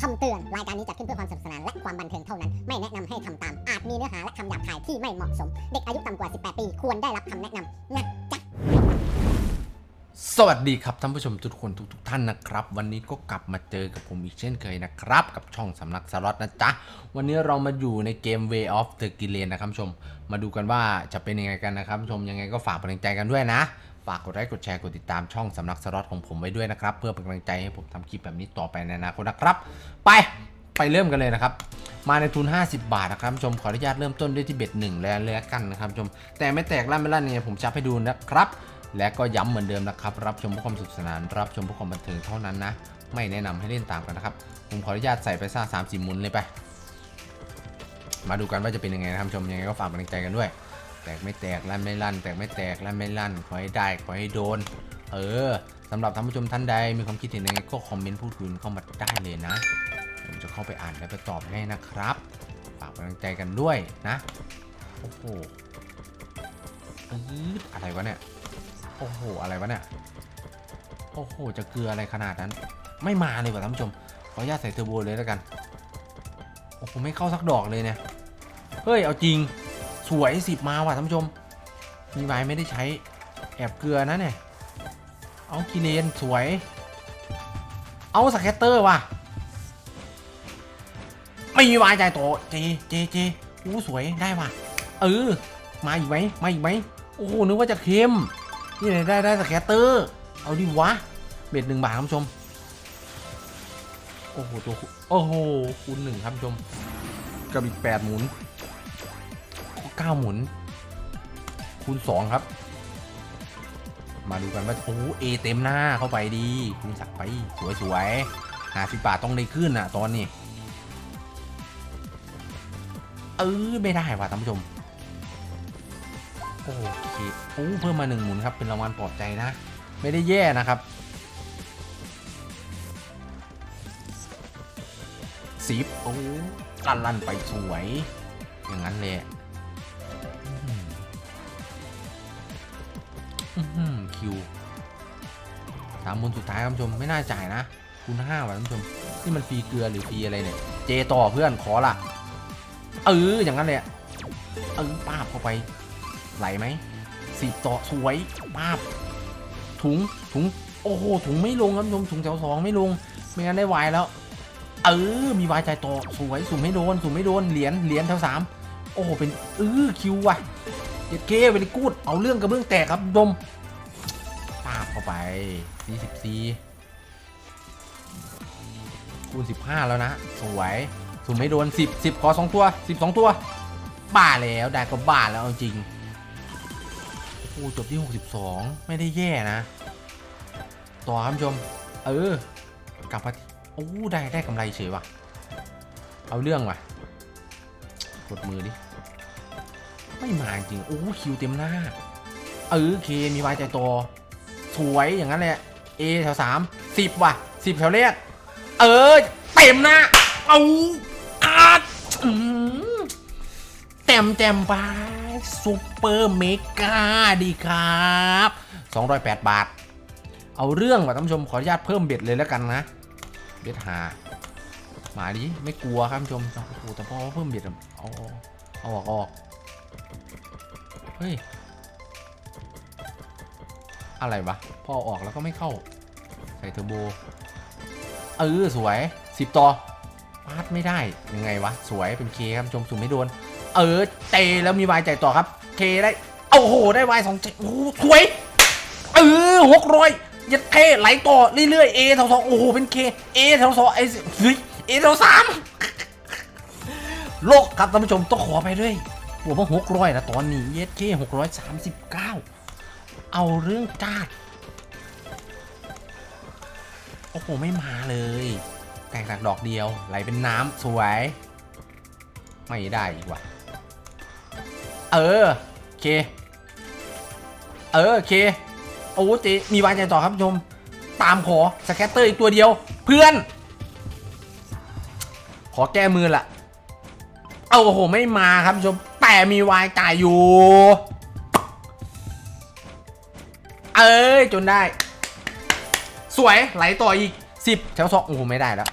คำเตือน รายการนี้จัดขึ้นเพื่อความสนุกสนานและความบันเทิงเท่านั้น ไม่แนะนำให้ทำตาม อาจมีเนื้อหาและคำหยาบคายที่ไม่เหมาะสม เด็กอายุต่ำกว่า 18 ปี ควรได้รับคำแนะนำนะจ๊ะ สวัสดีครับท่านผู้ชมทุกคนทุกทท่านนะครับ วันนี้ก็กลับมาเจอกับผมอีกเช่นเคยนะครับ กับช่องสำนักสล็อตนะจ๊ะ วันนี้เรามาอยู่ในเกม Way of the g i l l e n นะครับผู้ชม มาดูกันว่าจะเป็นยังไงกันนะครับผู้ชมยังไงก็ฝากเป็นกำลังใจกันด้วยนะ ฝากกดไลค์กดแชร์กดติดตามช่องสำนักสล็อตของผมไว้ด้วยนะครับ เพื่อเป็นกำลังใจให้ผมทำคลิปแบบนี้ต่อไปในอนาคตนะครับ ไปไปเริ่มกันเลยนะครับ มาในทุน 50 บาทนะครับชมขออนุญาตเริ่มต้นด้วยที่เบ็ดหนึ่งแล้วเลยละกันนะครับชม แต่ไม่แตกลั่นไม่ลั่นเนี่ยผมจะให้ดูนะครับ และก็ย้ำเหมือนเดิมนะครับ รับชมเพื่อความสนุขสนานรับชมเพื่อความบันเทิงเท่านั้นนะ ไม่แนะนำให้เล่นตามกันนะครับ ผมขออนุญาตใส่ไปซ่าสามสี่มุนเลยไป มาดูกันว่าจะเป็นยังไงนะครับชมยังไงก็ฝากกำลังใจกันด้วย แตกไม่แตกลั่นไม่ลั่น แตกไม่แตกลั่นไม่ลั่น ขอให้ได้ขอให้โดน เออสำหรับท่านผู้ชมท่านใดมีความคิดเห็นยังไงก็คอมเมนต์พูดคุยเข้ามาได้เลยนะผมจะเข้าไปอ่านและไปตอบให้นะครับฝากกำลังใจกันด้วยนะโอ้โหอืดอะไรวะเนี่ยโอ้โหอะไรวะเนี่ยโอ้โหจะเกลืออะไรขนาดนั้น ไม่มาเลยว่ะท่านผู้ชมขออนุญาตใส่เทอร์โบเลยแล้วกันโอ้โหไม่เข้าสักดอกเลยเนี่ยเฮ้ยเอาจริง สวยสิบมาว่ะท่านผู้ชม มีไม้ไม่ได้ใช้แอบเกลือนะเนี่ย เอากิเลนสวย เอาสแคตเตอร์ว่ะ ไม่มีวายใจโตเจเจเจอู้สวยได้ว่ะ เออ มาอีกไหมมาอีกไหมโอ้โหนึกว่าจะเค็มนี่ไหนได้ได้สแคตเตอร์ เอาดิวะ เบ็ดหนึ่งบาทครับผู้ชม โอ้โหตัวโอ้โหคูณหนึ่งครับผู้ชมกับอีกแปดหมุน เก้าหมุน คูณสองครับ มาดูกันว่าโอ้เอเต็มหน้าเข้าไปดี คูณสักไป สวยสวยหาสิบบาทต้องได้ขึ้นอะ ตอนนี้ เออไม่ได้ว่ะท่านผู้ชม โอเคโอ้เพิ่มมาหนึ่งหมุนครับ เป็นรางวัลปลอบใจนะ ไม่ได้แย่นะครับสิบโอ้ลันลันไปสวย อย่างนั้นเลย คิวสามหมุนสุดท้ายครับท่านผู้ชมไม่น่าจ่ายนะคูณห้าว่ะท่านผู้ชมนี่มันฟรีเกลือหรือฟรีอะไรเนี่ย เจต่อเพื่อนขอละเอออย่างนั้นเลยเออป้าบเข้าไป ไหลไหมสิบต่อสวยป้าบ ถุงถุงโอ้โหถุงไม่ลงครับท่านผู้ชมถุงแถวสองไม่ลง ไม่งั้นได้วายแล้ว เออ มีวายใจต่อสวยสุ่มไม่โดนสุ่มไม่โดนเหรียญเหรียญแถวสามโอ้โหเป็นเออคิวว่ะเจ็ดเกเวลิกูดเอาเรื่องกระเบื้องแตกครับดมป้าบ เข้าไปสี่สิบสี่คูณสิบห้าแล้วนะ สวยสุ่มไม่โดนสิบสิบขอสองตัวสิบสองตัว บ้าแล้วได้ก็บ้าแล้วจริงโอ้โหจบที่ 62 ไม่ได้แย่นะ ต่อครับผู้ชม เออ กลับมาโอ้ได้ได้กำไรเฉยว่ะ เอาเรื่องว่ะกดมือดิ ไม่มาจริง โอ้คิวเต็มหน้า เออเคมีวายใจโตส วยอย่างนั้นแหละ A แถวสามสิบว่ะสิบแถวแรกเออ เต็มน้าเอาอาดเต็มเต็มไปซูเปอร์เมกาดีครับ208 บาท เอาเรื่องว่ะท่านผู้ชมขออนุญาตเพิ่มเบ็ดเลยแล้วกันนะ เบ็ดหามาดิไม่กลัวครับท่านผู้ชมโอ้โหแต่พอเพิ่มเบ็ดเอาเอาออกเอาออกเฮ้ย อะไรวะ พอออกแล้วก็ไม่เข้า ใส่เทอร์โบ เออ สวย 10 ต่อพาดไม่ได้ ยังไงวะ สวยเป็นเคครับชมสุ่มไม่โดน เออ เตแล้วมีวายจ่ายต่อครับ เคได้ โอ้โห ได้วายสองเจโอ้สวย เออหกร้อยยัดเคไหลต่อเรื่อยๆเอแถวสองโอ้โห เป็นเคเอแถวสองไอ้เฮ้ยเอแถวสามโลกครับท่านผู้ชมต้องขอไปด้วยบวกมาหกร้อยนะตอนนี้เย็ดเคหกร้อยสามสิบเก้า เอาเรื่องจ้าดโอ้โห ไม่มาเลย แตกจากดอกเดียว ไหลเป็นน้ำสวย ไม่ได้อีกว่ะ เออโอเค เออโอเค โอ้เจมีวายใจต่อครับชม ตามขอ สแคตเตอร์อีกตัวเดียว เพื่อน ขอแก้มือละ เอาโอ้โห ไม่มาครับชม แต่มีวายจ่ายอยู่ เอ้ยจนได้ สวยไหลต่ออีก10แถวสองโอ้ไม่ได้แล้ว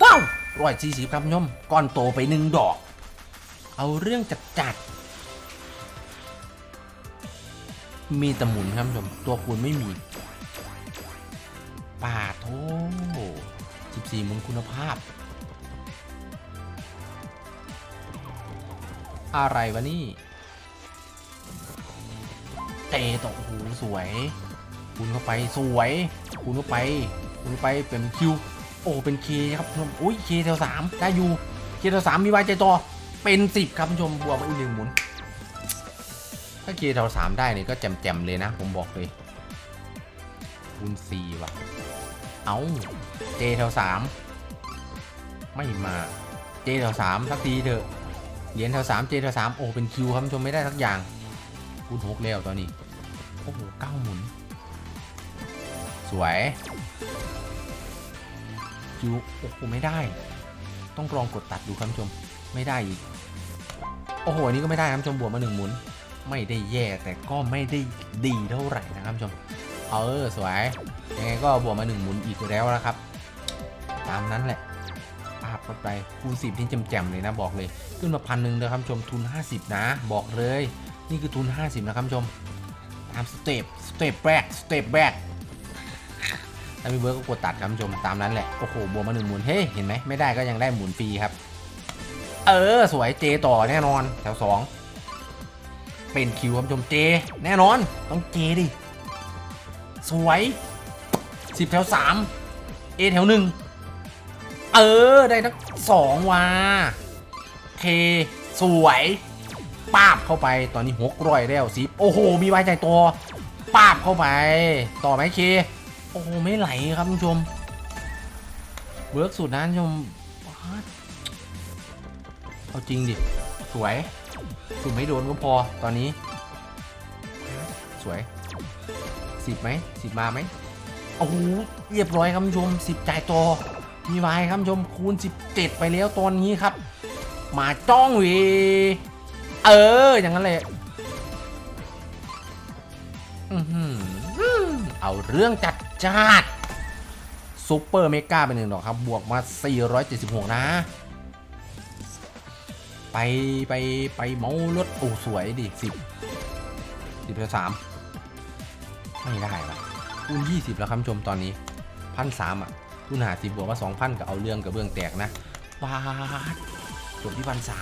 เก้าร้อยสี่สิบครับโยมก้อนโตไปหนึ่งดอก เอาเรื่องจัดจัดมีแต่หมุนครับยมตัวคูณไม่มีป่าโทสิบสี่มุนคุณภาพ อะไรวะนี่ เตะตกโอ้โหสวย คูณเข้าไปสวย คูณเข้าไป คูณเข้าไปเป็นคิว โอ้เป็นเคครับผู้ชมอุ้ยเคแถวสามได้อยู่เคแถวสามมีไว้ใจต่อเป็นสิบครับผู้ชมบวกมาอีกหนึ่งหมุน ถ้าเคแถวสามได้เนี่ยก็แจมๆเลยนะ ผมบอกเลยคูณสี่ว่ะ เอาเจแถวสามไม่มาเจแถวสามสักทีเถอะเหรียญแถวสามเจแถวสามโอ้เป็นคิวครับผู้ชมไม่ได้สักอย่าง คูณหกแล้วตอนนี้ โอ้โหเก้าหมุน สวยคิวโอ้โหไม่ได้ ต้องลองกดตัดดูครับผู้ชม ไม่ได้อีก โอ้โห อันนี้ก็ไม่ได้ครับผู้ชมบวกมาหนึ่งหมุน ไม่ได้แย่แต่ก็ไม่ได้ดีเท่าไหร่นะครับผู้ชม เออ สวย ยังไงก็บวกมาหนึ่งหมุนอีกแล้วนะครับ ตามนั้นแหละปาบเข้าไปคูณสิบที่แจ่มๆเลยนะบอกเลย ขึ้นมาพันหนึ่งเลยครับผู้ชมทุน 50 นะ บอกเลย นี่คือทุน 50 นะครับผู้ชม ตามสเต็ปสเต็ปแรกสเต็ปแรกถ้ามีเบิร์กก็กดตัดครับผู้ชมตามนั้นแหละ โอ้โห บวกมาหนึ่งหมุนเฮ้ย เห็นไหมไม่ได้ก็ยังได้หมุนฟรีครับ เออ สวยเจต่อแน่นอน แถวสองเป็นคิวครับผู้ชมเจ แน่นอน ต้องเจดิ สวยสิบแถวสามเอแถวหนึ่งเออ ได้ทั้งสองว่ะเค สวย ปาบเข้าไปตอนนี้หกร้อยแล้วสิบโอ้โห มีไว้ใจตัวปาบเข้าไป ต่อไหมเค โอ้โห ไม่ไหลครับคุณผู้ชม เบิร์กสุดนะคุณผู้ชมเอาจริงดิ สวยสุดไม่โดนก็พอตอนนี้ สวยสิบไหมสิบมาไหมโอ้โหเรียบร้อยครับคุณผู้ชมสิบจ่ายต่อมีไว้ครับคุณผู้ชมคูณ 17 ไปแล้วตอนนี้ครับ มาจ้องเว เออ อย่างนั้นเลยอือหือเอาเรื่องจัดจ้าดซูเปอร์เมกาไปหนึ่งดอกครับ บวกมา 476 นะ ไปไปไปเมารถโอ้สวยดิสิบสิบสามไม่ได้ละคูณ20 แล้วครับชมตอนนี้พันสามอะคูณหาสิบบวกมาสองพันก็เอาเรื่องกับเบื้องแตกนะบาทจบที่พันสาม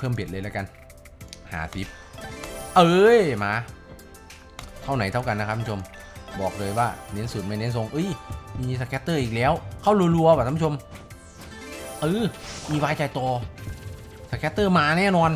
พิ่มเบ็ดเลยแล้วกัน หาซิป เอ้ยมา เท่าไหนเท่ากันนะครับท่านผู้ชม บอกเลยว่าเน้นสุดไม่เน้นทรงเอ้ย มีสแกตเตอร์อีกแล้ว เข้ารัวๆแบบท่านผู้ชม เออ มีไวใจโตสแกตเตอร์มาแน่นอน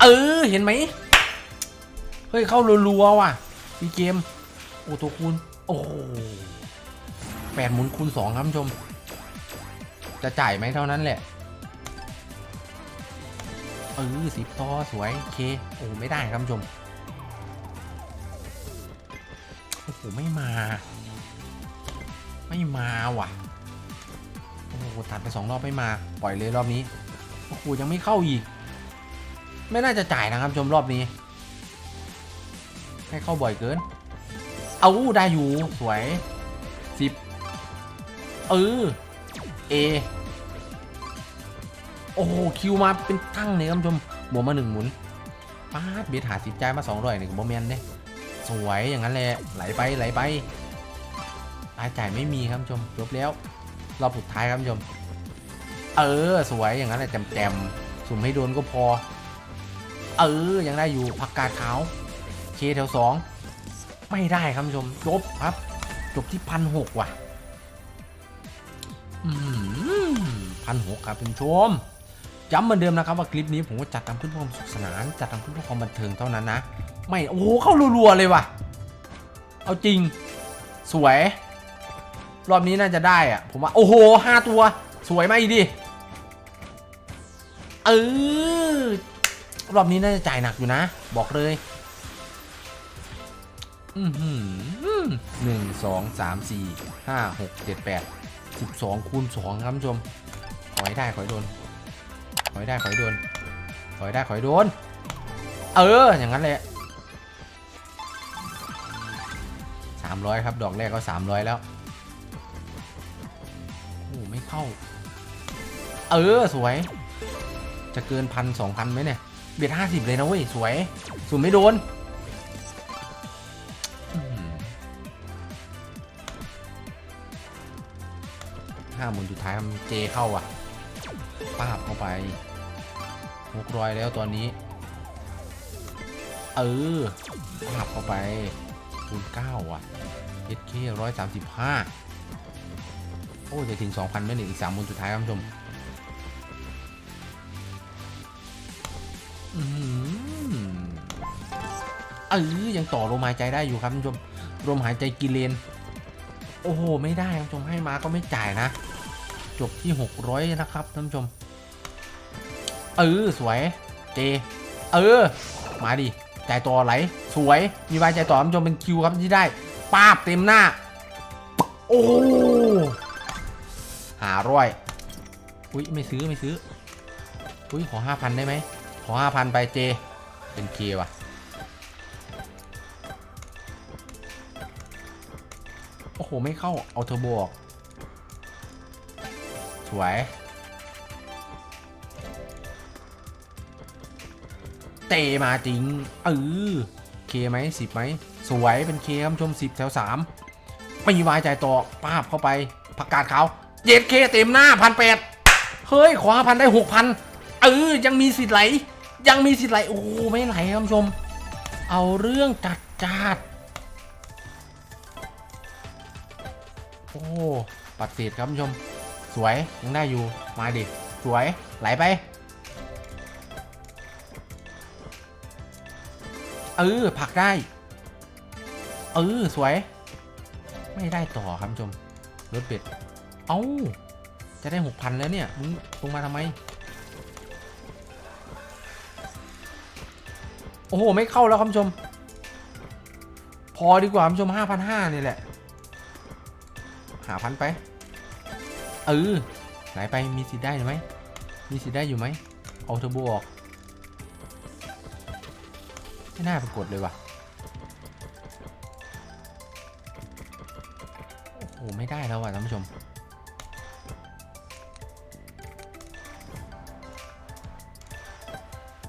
เออ เห็นไหม เฮ้ย เข้ารัวๆว่ะมีเกม โอ้ตัวคูณ โอ้โหแปดหมุนคูณสองครับท่านผู้ชม จะจ่ายไหมเท่านั้นแหละ เออสิบต่อสวยโอเคโอ้ไม่ได้ครับท่านชมโอ้โหไม่มา ไม่มาว่ะโอ้โหตัดไปสองรอบไม่มา ปล่อยเลยรอบนี้โอ้โหยังไม่เข้าอีก ไม่น่าจะจ่ายนะครับชมรอบนี้ ให้เข้าบ่อยเกิน เอาได้อยู่สวยสิบเออเอ โอ้โหคิวมาเป็นตั้งเลยครับชมบวกมาหนึ่งหมุนป้าดเบียดหาสิบจ่ายมาสองร้อยหนึ่งโมเมนต์เนี่ยสวยอย่างนั้นแหละไหลไปไหลไปรายจ่ายไม่มีครับชมจบแล้วรอบสุดท้ายครับชม เออสวยอย่างนั้นแหละแจมๆสุ่มให้โดนก็พอ เออยังได้อยู่ผักกาดขาวเคแถวสองไม่ได้ครับชมจบครับ จบที่พันหกว่ะพันหกครับคุณผู้ชม ย้ำเหมือนเดิมนะครับว่าคลิปนี้ผมก็จัดทำขึ้นเพื่อความสุขสนานจัดทำขึ้นเพื่อความบันเทิงเท่านั้นนะ ไม่โอ้โหเข้ารัวๆเลยว่ะ เอาจริง สวย รอบนี้น่าจะได้อะผมว่าโอ้โหห้าตัว สวยมากดิเออรอบนี้น่าจะจ่ายหนักอยู่นะ บอกเลยอือหือหนึ่งสองสามสี่ห้าหกเจ็ดแปดสิบสองคูณสองครับผู้ชมขอให้ได้ขอให้โดน ขอให้ได้ขอให้โดนขอให้ได้ขอให้โดน เออ อย่างนั้นแหละ300ครับ ดอกแรกก็300แล้ว โอ้ไม่เข้า เออ สวย จะเกินพันสองพันไหมเนี่ย เบียดห้าสิบเลยนะเว้ย สวยสูนไม่โดนห้าหมื่นสุดท้ายมันเจเข้าอะ ป้าบเข้าไปหกรอยแล้วตอนนี้ เออป้าบเข้าไปคูณเก้าอะเอสเคร้อยสามสิบห้าโอ้จะถึงสองพันไหมเนี่ยอีกสามหมื่นสุดท้ายครับผู้ชมอืมเออยังต่อลมหายใจได้อยู่ครับท่านผู้ชมลมหายใจกิเลน โอ้โห ไม่ได้ท่านผู้ชมให้มาก็ไม่จ่ายนะ จบที่ 600 นะครับท่านผู้ชม เออสวย เจ เออ มาดิจ่ายต่อไหล สวย มีใบจ่ายต่อท่านผู้ชมเป็นคิวครับที่ได้ป้าบเต็มหน้า โอ้หาร้อย อุ้ยไม่ซื้อไม่ซื้อ อุ้ยขอห้าพันได้ไหม ขอห้าพันไปเจ เป็นเคว่ะ โอ้โห ไม่เข้า เอาเทอร์โบออก สวย เตะมาจริงเออเคไหมสิบไหมสวยเป็นเคครับชมสิบแถวสามไม่มีวายใจต่อป้าบเข้าไปประกาศเขาเย็ดเคเต็มหน้าพันแปดเฮ้ยขอห้าพันได้หกพันเออยังมีสิทธิ์ไหล ยังมีสิทธิ์ไหลโอ้ไม่ไหลครับชม เอาเรื่องจัดจัดโอ้ปัดเศษครับผู้ชม สวยยังได้อยู่มาดิสวยไหลไป เออผักได้ เออสวย ไม่ได้ต่อครับชมรถเป็ด เอ้า จะได้หกพันแล้วเนี่ย มึงลงมาทำไม โอ้โห ไม่เข้าแล้วครับคุณผู้ชม พอดีกว่าคุณผู้ชมห้าพันห้านี่แหละ หาพันไป เออไหนไปมีสิทธิ์ได้ไหม มีสิทธิ์ได้อยู่ไหม เอาเทอร์โบออก ไม่น่าปรากฏเลยว่ะ โอ้โห ไม่ได้แล้วว่ะท่านผู้ชม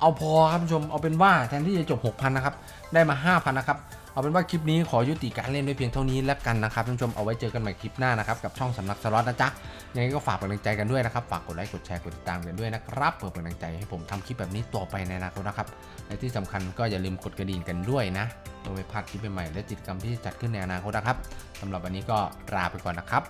เอาพอครับท่านผู้ชม เอาเป็นว่าแทนที่จะจบ 6,000 นะครับ ได้มา 5,000 นะครับ เอาเป็นว่าคลิปนี้ขอยุติการเล่นไว้เพียงเท่านี้แล้วกันนะครับท่านผู้ชมเอาไว้เจอกันใหม่คลิปหน้านะครับกับช่องสำนักสล็อตนะจ๊ะยังไงก็ฝากกำลังใจกันด้วยนะครับฝากกดไลค์กดแชร์กดติดตามกันด้วยนะครับเพื่อเป็นกำลังใจให้ผมทำคลิปแบบนี้ต่อไปในอนาคตนะครับและที่สำคัญก็อย่าลืมกดกระดิ่งกันด้วยนะเพื่อไม่พลาดคลิปใหม่ๆและกิจกรรมที่จะจัดขึ้นในอนาคตนะครับสำหรับวันนี้ก็ลาไปก่อนนะครับ